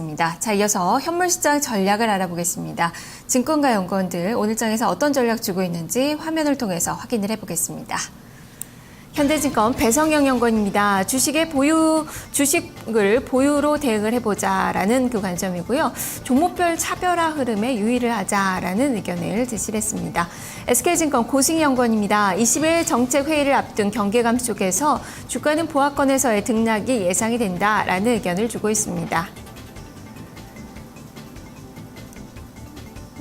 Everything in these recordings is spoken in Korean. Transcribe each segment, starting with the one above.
알아보겠습니다. 자, 이어서 현물시장 전략을 알아보겠습니다. 증권가 연구원들 오늘장에서 어떤 전략 주고 있는지 화면을 통해서 확인을 해보겠습니다. 현대증권 배성영 연구원입니다. 주식의 보유, 주식을 보유로 대응을 해보자라는 그 관점이고요. 종목별 차별화 흐름에 유의를 하자라는 의견을 제시했습니다. SK증권 고승희 연구원입니다. 20일 정책 회의를 앞둔 경계감 속에서 주가는 보합권에서의 등락이 예상이 된다라는 의견을 주고 있습니다.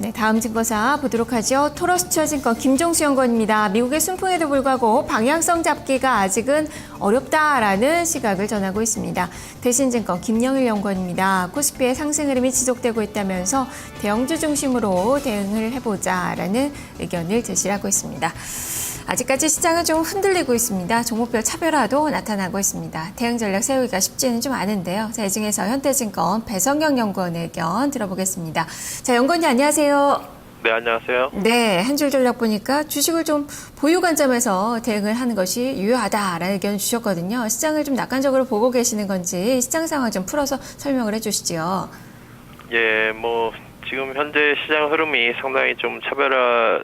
네, 다음 증거사 보도록 하죠. 토러스처증권 김종수 연구원입니다. 미국의 순풍에도 불구하고 방향성 잡기가 아직은 어렵다라는 시각을 전하고 있습니다. 대신증권 김영일 연구원입니다. 코스피의 상승 흐름이 지속되고 있다면서 대형주 중심으로 대응을 해보자라는 의견을 제시하고 있습니다. 아직까지 시장은 좀 흔들리고 있습니다. 종목별 차별화도 나타나고 있습니다. 대응 전략 세우기가 쉽지는 좀 않은데요. 자, 이 중에서 현대증권 배성경 연구원의 의견 들어보겠습니다. 자, 연구원님 안녕하세요. 네, 안녕하세요. 네, 한 줄 전략 보니까 주식을 좀 보유 관점에서 대응을 하는 것이 유효하다라는 의견을 주셨거든요. 시장을 좀 낙관적으로 보고 계시는 건지 시장 상황 좀 풀어서 설명을 해주시죠. 예, 뭐 지금 현재 시장 흐름이 상당히 좀 차별화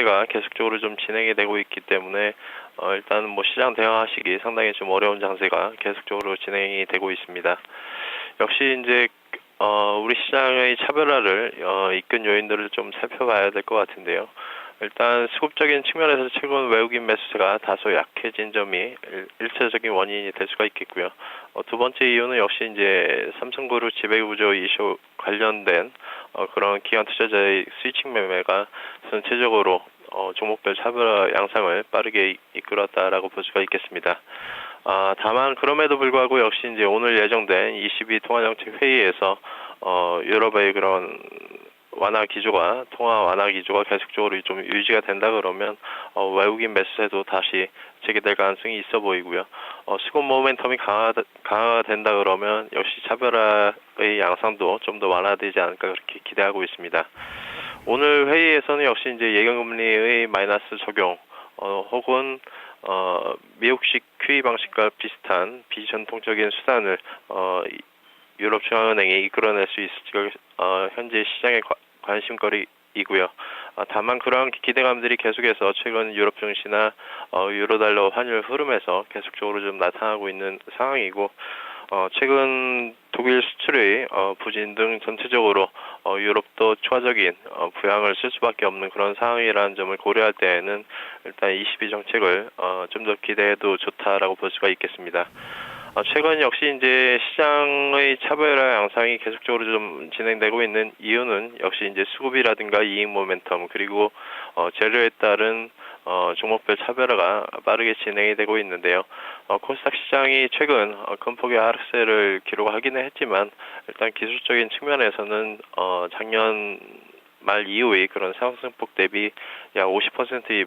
장세가 계속적으로 좀 진행이 되고 있기 때문에 어, 일단 뭐 시장 대응하시기 상당히 좀 어려운 장세가 계속적으로 진행이 되고 있습니다. 역시 이제 어, 우리 시장의 차별화를 어, 이끈 요인들을 좀 살펴봐야 될 것 같은데요. 일단 수급적인 측면에서 최근 외국인 매수세가 다소 약해진 점이 일- 일차적인 원인이 될 수가 있겠고요. 어, 두 번째 이유는 역시 이제 삼성그룹 지배구조 이슈 관련된 어, 그런 기관 투자자의 스위칭 매매가 전체적으로 어, 종목별 차별화 양상을 빠르게 이- 이끌었다라고 볼 수가 있겠습니다. 아, 다만 그럼에도 불구하고 역시 이제 오늘 예정된 22 통화정책 회의에서 어, 유럽의 그런 완화 기조가 통화 완화 기조가 계속적으로 좀 유지가 된다 그러면 어, 외국인 매수세도 다시 재개될 가능성이 있어 보이고요. 어, 수급 모멘텀이 강화 강화가 된다 그러면 역시 차별화의 양상도 좀 더 완화되지 않을까 그렇게 기대하고 있습니다. 오늘 회의에서는 역시 이제 예금금리의 마이너스 적용 어, 혹은 어, 미국식 QE 방식과 비슷한 비전통적인 수단을 어, 이- 유럽 중앙은행이 이끌어낼 수 있을지가 어, 현재 시장의 과- 관심거리이고요. 어, 다만 그러한 기대감들이 계속해서 최근 유럽 증시나 어, 유로달러 환율 흐름에서 계속적으로 좀 나타나고 있는 상황이고 어, 최근 독일 수출의 어, 부진 등 전체적으로 어, 유럽도 추가적인 어, 부양을 쓸 수밖에 없는 그런 상황이라는 점을 고려할 때에는 일단 22 정책을 어, 좀 더 기대해도 좋다라고 볼 수가 있겠습니다. 어, 최근 역시 이제 시장의 차별화 양상이 계속적으로 좀 진행되고 있는 이유는 역시 이제 수급이라든가 이익 모멘텀 그리고 어, 재료에 따른 어, 종목별 차별화가 빠르게 진행이 되고 있는데요. 어, 코스닥 시장이 최근 어, 큰 폭의 하락세를 기록하기는 했지만 일단 기술적인 측면에서는 어, 작년 말 이후의 그런 상승폭 대비 약 50%의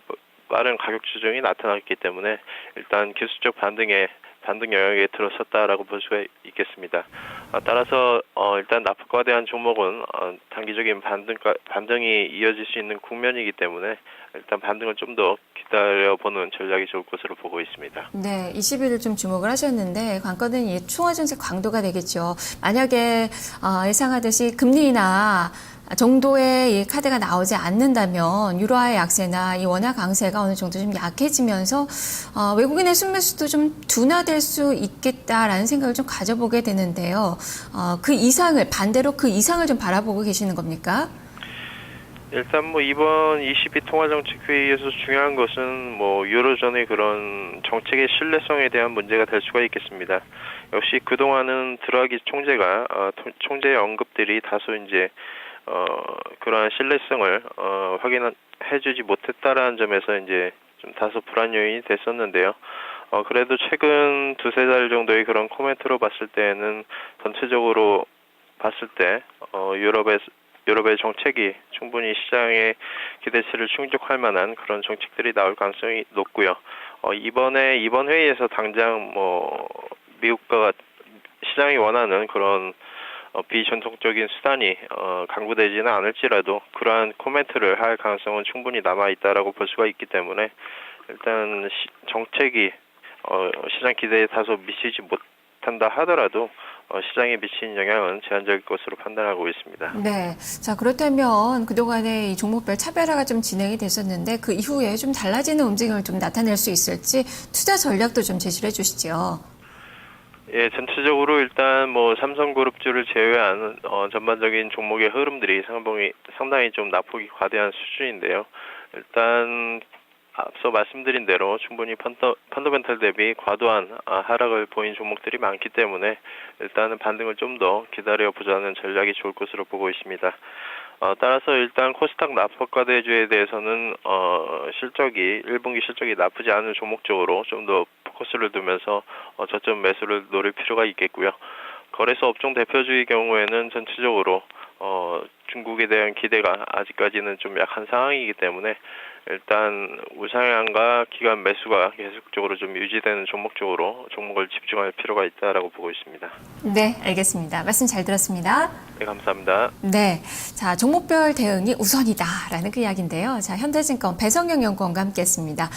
빠른 가격 조정이 나타났기 때문에 일단 기술적 반등에 반등 영역에 들어섰다라고 볼 수가 있겠습니다. 어, 따라서 어, 일단 납부과 대한 종목은 어, 단기적인 반등과 반등이 이어질 수 있는 국면이기 때문에 일단 반등을 좀 더 기다려보는 전략이 좋을 것으로 보고 있습니다. 네, 20일을 좀 주목을 하셨는데 관건은 이 충화정책 강도가 되겠죠. 만약에 어, 예상하듯이 금리나 정도의 이 카드가 나오지 않는다면 유로화의 약세나 이 원화 강세가 어느 정도 좀 약해지면서 어, 외국인의 순매수도 좀 둔화될 수 있겠다라는 생각을 좀 가져보게 되는데요. 어, 그 이상을 반대로 그 이상을 좀 바라보고 계시는 겁니까? 일단 뭐 이번 22 통화정책 회의에서 중요한 것은 뭐 유로존의 그런 정책의 신뢰성에 대한 문제가 될 수가 있겠습니다. 역시 그동안은 드라기 총재가 어, 통- 총재의 언급들이 다소 이제 어, 그러한 신뢰성을 어, 확인해주지 못했다라는 점에서 이제 좀 다소 불안 요인이 됐었는데요. 어, 그래도 최근 두세 달 정도의 그런 코멘트로 봤을 때는 전체적으로 봤을 때 어, 유럽의 유럽의 정책이 충분히 시장의 기대치를 충족할 만한 그런 정책들이 나올 가능성이 높고요. 어, 이번에 이번 회의에서 당장 뭐 미국과 시장이 원하는 그런 어, 비전통적인 수단이 어, 강구되지는 않을지라도 그러한 코멘트를 할 가능성은 충분히 남아 있다라고 볼 수가 있기 때문에 일단 시, 정책이 어, 시장 기대에 다소 미치지 못한다 하더라도 어, 시장에 미치는 영향은 제한적일 것으로 판단하고 있습니다. 네. 자, 그렇다면 그동안에 이 종목별 차별화가 좀 진행이 됐었는데 그 이후에 좀 달라지는 움직임을 좀 나타낼 수 있을지 투자 전략도 좀 제시를 해 주시죠. 예, 전체적으로 일단 뭐 삼성그룹주를 제외한 어, 전반적인 종목의 흐름들이 상당히 상당히 좀 낙폭이 과대한 수준인데요. 일단 앞서 말씀드린 대로 충분히 펀더, 펀더멘탈 대비 과도한 아, 하락을 보인 종목들이 많기 때문에 일단은 반등을 좀 더 기다려 보자는 전략이 좋을 것으로 보고 있습니다. 어, 따라서 일단 코스닥 납폭과 대주에 대해서는 어, 실적이 1분기 실적이 나쁘지 않은 종목 쪽으로 좀더 포커스를 두면서 어, 저점 매수를 노릴 필요가 있겠고요. 거래소 업종 대표주의 경우에는 전체적으로 어, 중국에 대한 기대가 아직까지는 좀 약한 상황이기 때문에 일단 우상향과 기간 매수가 계속적으로 좀 유지되는 종목 쪽으로 종목을 집중할 필요가 있다라고 보고 있습니다. 네, 알겠습니다. 말씀 잘 들었습니다. 네, 감사합니다. 네. 자, 종목별 대응이 우선이다라는 그 이야기인데요. 자, 현대증권 배성영 연구원과 함께 했습니다.